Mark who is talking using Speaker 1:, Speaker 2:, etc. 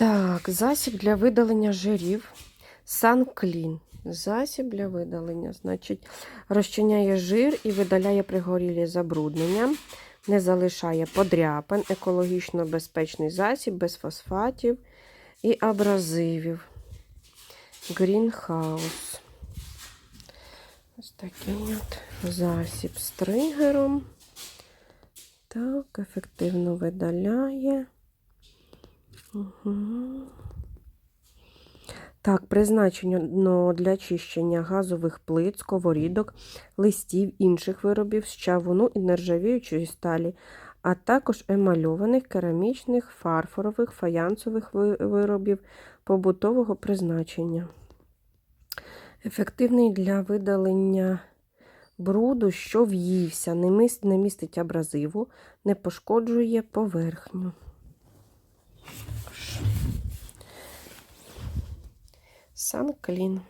Speaker 1: Так, засіб для видалення жирів. Санклін. Засіб для видалення. Значить, розчиняє жир і видаляє пригорілі забруднення, не залишає подряпин, екологічно безпечний засіб без фосфатів і абразивів. Грінхаус. Ось такий от засіб з тригером. Так, ефективно видаляє. Так, призначено для чищення газових плит, сковорідок, листів, інших виробів з чавуну і нержавіючої сталі, а також емальованих, керамічних, фарфорових, фаянсових виробів побутового призначення. Ефективний для видалення бруду, що в'ївся, не містить абразиву, не пошкоджує поверхню. Санклін.